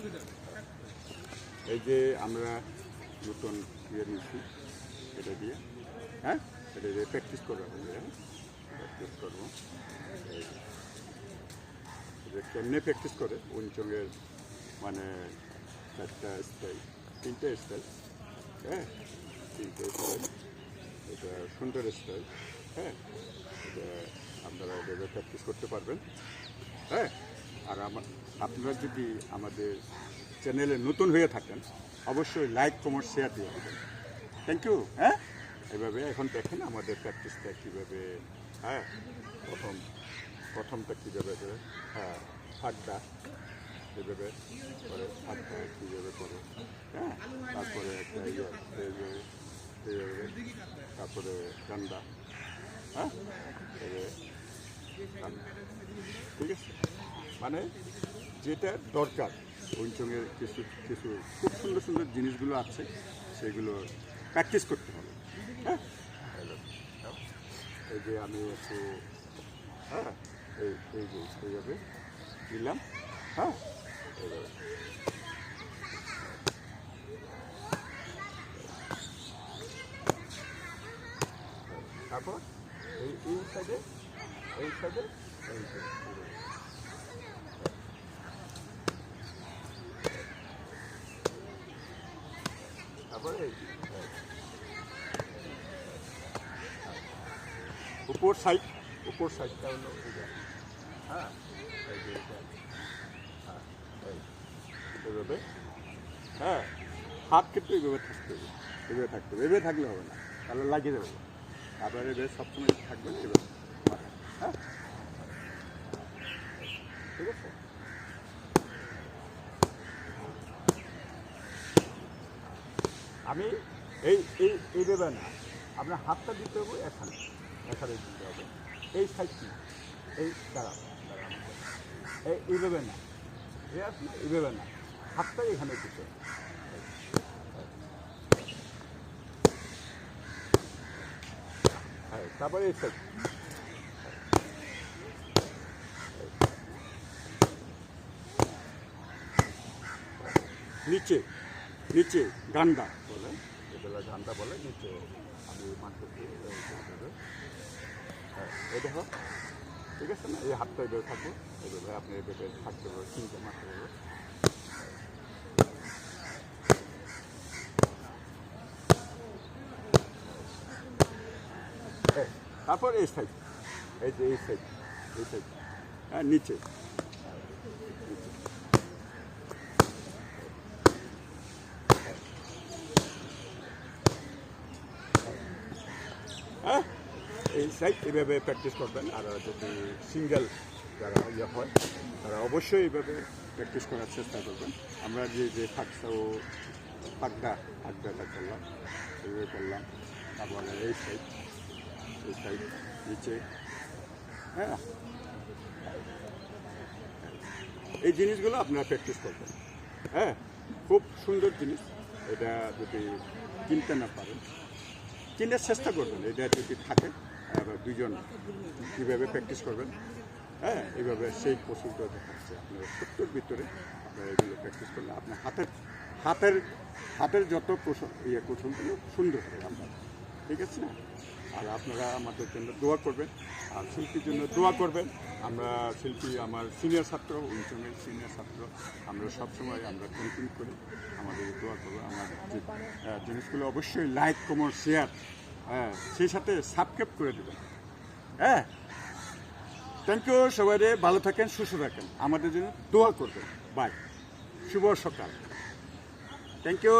এই যে আমরা নতুন ইয়ে নিচ্ছি এটা দিয়ে হ্যাঁ? এটা দিয়ে প্র্যাকটিস আমাদের হ্যাঁ? প্র্যাকটিস করব। এই যে কেমনে প্র্যাকটিস করে? উঞ্চঙ্গের মানে চারটা স্টাইল তিনটে স্টাইল হ্যাঁ? তিনটে স্টাইল এটা সুন্দর স্টাইল হ্যাঁ? এটা আপনারা এভাবে প্র্যাকটিস করতে পারবেন হ্যাঁ? আর আমার আপনারা যদি আমাদের চ্যানেলে নতুন হয়ে থাকেন, অবশ্যই লাইক, কমেন্ট শেয়ার দিয়ে দেবেন। থ্যাংক ইউ হ্যাঁ? এভাবে এখন দেখেন আমাদের প্র্যাকটিসটা কীভাবে হ্যাঁ? প্রথম, প্রথমটা কীভাবে করে হ্যাঁ ফাঁকটা এভাবে করে ফাঁকটা কীভাবে করে হ্যাঁ? তারপরে একটা ইয়ে তারপরে ডান্ডা হ্যাঁ? ঠিক আছে? মানে যেটা দরকার। পঞ্চমের কিছু কিছু খুব সুন্দর সুন্দর জিনিসগুলো আছে, সেগুলো প্র্যাকটিস করতে হবে। হ্যাঁ? এই যে আমি একটু হ্যাঁ এই যে, এইভাবে দিলাম। হ্যাঁ? তারপর এই এই সাইডে এই সাইডে এই সাইডে তারপরে এই যে, হ্যাঁ। উপর সাইড, উপর সাইডটা হলো হ্যাঁ এটা হ্যাঁ এভাবে হ্যাঁ হাত কিন্তু এভাবে থাকতে হবে এভাবে থাকতে হবে এভাবে থাকলে হবে না, তাহলে লাগিয়ে দেবে তারপরে এভাবে সবসময় থাকবে এভাবে মাথায়, হ্যাঁ ঠিক আছে আমি এই এই এইভাবে না। আপনার হাতটা দিতে হবে এখানে। এখানে দিতে হবে। এই সাইডটি এই, দাঁড়াও দাঁড়াও এই এইভাবে না। না? এইভাবে না। হাতটা এখানে দিতে হবে। হ্যাঁ তারপরে এই সাইড নিচে নিচে গান্ডা এগুলো গান্ডা বলে, নিচে আমি মাঠে ঠিক আছে না? এই হাতটা এভাবে থাকব এইভাবে আপনি এভাবে থাকতে পারবেন চিনতে মারতে পারবেন তারপর এই সাইড এই যে এই সাইড এই সাইড হ্যাঁ নিচে। এই সাইড এভাবে প্র্যাকটিস করবেন, আর যদি সিঙ্গেল যারা ইয়ে হয়, তারা অবশ্যই এইভাবে প্র্যাকটিস করার চেষ্টা করবেন। আমরা যে যে ফাঁকটা ও ফাঁকটা ফাঁকটাটা করলাম এইভাবে করলাম, তারপরে এই সাইড এই সাইড নিচে হ্যাঁ। এই জিনিসগুলো আপনারা প্র্যাকটিস করবেন হ্যাঁ। খুব সুন্দর জিনিস, এটা যদি কিনতে না পারেন চিনার চেষ্টা করবেন, এটা যদি থাকে দুজন কীভাবে প্র্যাকটিস করবেন? হ্যাঁ এইভাবে সেই কৌশলটা দেখাচ্ছে আপনার সত্তর ভিতরে আপনারা এগুলো প্র্যাকটিস করলে আপনার হাতের হাতের হাতের যত কৌশল ইয়ে কৌশলগুলো সুন্দর হবে আপনার। ঠিক আছে না? আর আপনারা আমাদের জন্য দোয়া করবেন, আর শিল্পীর জন্য দোয়া করবেন। আমরা শিল্পী, আমার সিনিয়র ছাত্র উনিশনের সিনিয়র ছাত্র, আমরা সবসময় আমরা কন্টিনিউ করি। আমাদের দোয়া করব। আমার জিনিসগুলো অবশ্যই লাইক কমেন্ট শেয়ার হ্যাঁ সেই সাথে সাবস্ক্রাইব করে দেবেন। হ্যাঁ থ্যাংক ইউ সবাই ভালো থাকেন, সুস্থ থাকেন। আমাদের জন্য দোয়া করবেন। বাই শুভ সকাল। Thank you